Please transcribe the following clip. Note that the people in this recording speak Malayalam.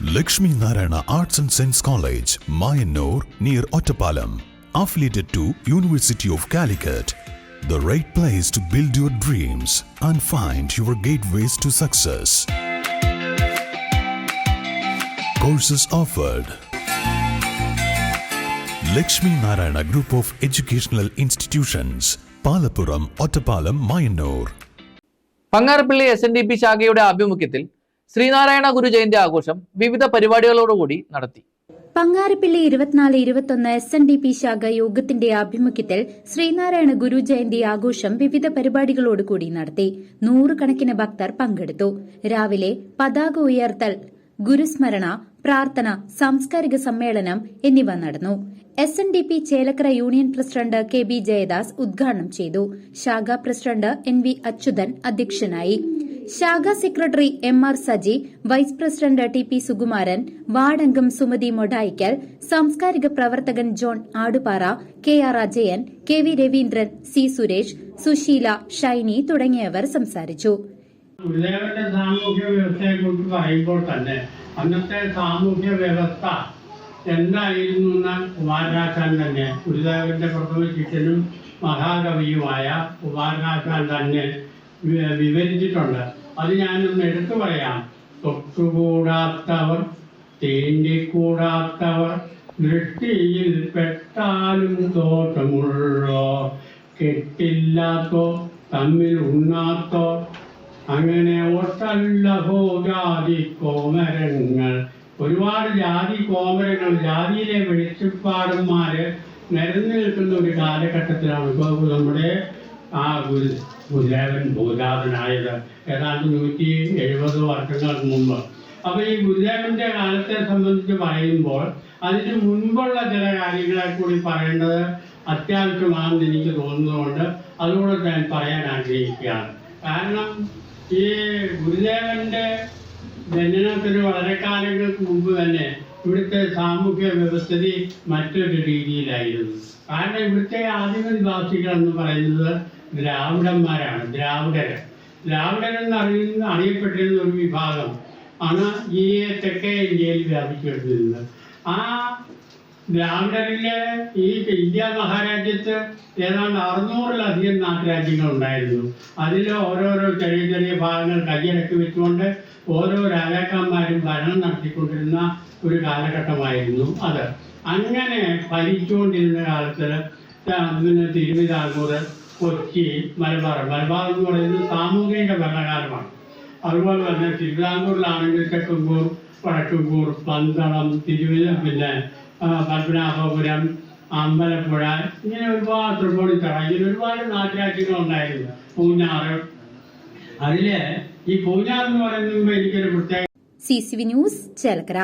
Lakshmi Narayana Arts and Science College, Mayanur, near Ottapalam. Affiliated to University of Calicut. The right place to build your dreams and find your gateways to success. Courses offered. Lakshmi Narayana Group of Educational Institutions, Palapuram, Ottapalam, Mayanur. Pangarappally S N D P ശാഖയുടെ ആഭിമുഖ്യത്തിൽ ശ്രീനാരായണ ഗുരു ജയന്തി ആഘോഷം വിവിധ പരിപാടികളോടുകൂടി നടത്തി. പങ്ങാരപ്പിള്ളി ഇരുപത്തിനാല് ഇരുപത്തൊന്ന് എസ് എൻ ഡി പി ശാഖ യോഗത്തിന്റെ ആഭിമുഖ്യത്തിൽ ശ്രീനാരായണ ഗുരു ജയന്തി ആഘോഷം വിവിധ പരിപാടികളോടുകൂടി നടത്തി. നൂറുകണക്കിന് ഭക്തർ പങ്കെടുത്തു. രാവിലെ പതാക ഉയർത്തൽ ഗുരുസ്മരണ പ്രാർത്ഥന സാംസ്കാരിക സമ്മേളനം എന്നിവ നടന്നു. S N D P Chelakkara union president K B Jayadas ഉദ്ഘാടനം ചെയ്തു. ശാഖാ പ്രസിഡന്റ് എൻ വി അച്യുതൻ അധ്യക്ഷനായി. ശാഖാ secretary M R Saji vice president T P Sukumaran വാർഡംഗം Sumathi Modayikkal സാംസ്കാരിക പ്രവർത്തകൻ John Adupara K R Ajayan K V Raveendran C Suresh Susheela Shiny തുടങ്ങിയവർ സംസാരിച്ചു. സാമൂഹ്യ വ്യവസ്ഥയെ കുറിച്ച് പറയുമ്പോൾ തന്നെ അന്നത്തെ സാമൂഹ്യ വ്യവസ്ഥ എന്തായിരുന്നു എന്ന് കുമാരനാശാൻ തന്നെ ഗുരുദേവന്റെ പ്രഥമ ശിഷ്യനും മഹാകവിയുമായ കുമാരനാശാൻ തന്നെ വിവരിച്ചിട്ടുണ്ട്. അത് ഞാനൊന്ന് എടുത്തു പറയാം. തൊട്ടുകൂടാത്തവർ തേണ്ടിക്കൂടാത്തവർ ദൃഷ്ടിയിൽ പെട്ടാലും ദോഷമുള്ളോ കെട്ടില്ലാത്തോ തമ്മിൽ ഉണ്ണാത്തോ അങ്ങനെ ഒട്ടല്ലഹോ ജാതി കോമരങ്ങൾ. ഒരുപാട് ജാതി കോമരങ്ങൾ ജാതിയിലെ വെളിച്ചപ്പാടന്മാര് നിരന്നു നിൽക്കുന്ന ഒരു കാലഘട്ടത്തിലാണ് ഇപ്പോൾ നമ്മുടെ ആ ഗുരു ഗുരുദേവൻ ഭൂജാതനായത് ഏതാണ്ട് നൂറ്റി എഴുപത് വർഷങ്ങൾക്ക് മുമ്പ്. അപ്പൊ ഈ ഗുരുദേവന്റെ കാലത്തെ സംബന്ധിച്ച് പറയുമ്പോൾ അതിന് മുൻപുള്ള ചില കാര്യങ്ങളെ കൂടി പറയേണ്ടത് അത്യാവശ്യമാണെന്ന് എനിക്ക് തോന്നുന്നതുകൊണ്ട് അതുകൂടെ ഞാൻ പറയാൻ ആഗ്രഹിക്കുകയാണ്. കാരണം ഈ ഗുരുദേവന്റെ ജനനത്തിന് വളരെ കാലങ്ങൾക്ക് മുമ്പ് തന്നെ ഇവിടുത്തെ സാമൂഹ്യ വ്യവസ്ഥിതി മറ്റൊരു രീതിയിലായിരുന്നു. കാരണം ഇവിടുത്തെ ആദിമനിവാസികൾ എന്ന് പറയുന്നത് ദ്രാവിഡന്മാരാണ് ദ്രാവിഡര്. ദ്രാവിഡരെന്ന് അറിയുന്ന അറിയപ്പെട്ടിരുന്ന ഒരു വിഭാഗം ആണ് ഈ തെക്കേ ഇന്ത്യയിൽ വ്യാപിച്ചിരുന്നത് ആ ദ്രാവിഡരിലെ ഈ ഇന്ത്യ മഹാരാജ്യത്ത് ഏതാണ്ട് അറുന്നൂറിലധികം നാട്ടുരാജ്യങ്ങൾ ഉണ്ടായിരുന്നു അതിൽ ഓരോരോ ചെറിയ ചെറിയ ഭാഗങ്ങൾ കൈയടക്കി വെച്ചുകൊണ്ട് ഓരോ രാജാക്കന്മാരും ഭരണം നടത്തിക്കൊണ്ടിരുന്ന ഒരു കാലഘട്ടമായിരുന്നു അത്. അങ്ങനെ ഭരിച്ചുകൊണ്ടിരുന്ന കാലത്ത് പിന്നെ തിരുവിതാംകൂർ കൊച്ചി മലബാർ. മലബാർ എന്ന് പറയുന്നത് സാമൂഹിക ഭരണകാലമാണ്. അതുപോലെ തന്നെ തിരുവിതാംകൂറിലാണെങ്കിൽ തെക്കുംകൂർ വടക്കുംകൂർ പന്തളം തിരുവിത പിന്നെ പത്മനാഭപുരം അമ്പലപ്പുഴ ഇങ്ങനെ ഒരുപാട് തൃപ്പൂണിത്തറ ഇങ്ങനെ ഒരുപാട് നാട്ടുരാജ്യങ്ങൾ ഉണ്ടായിരുന്നു പൂഞ്ഞാറ്. അതിൽ ഈ പൂഞ്ഞാർ എന്ന് പറയുന്നത് എനിക്കൊരു പ്രത്യേക C C V news Chelakkara.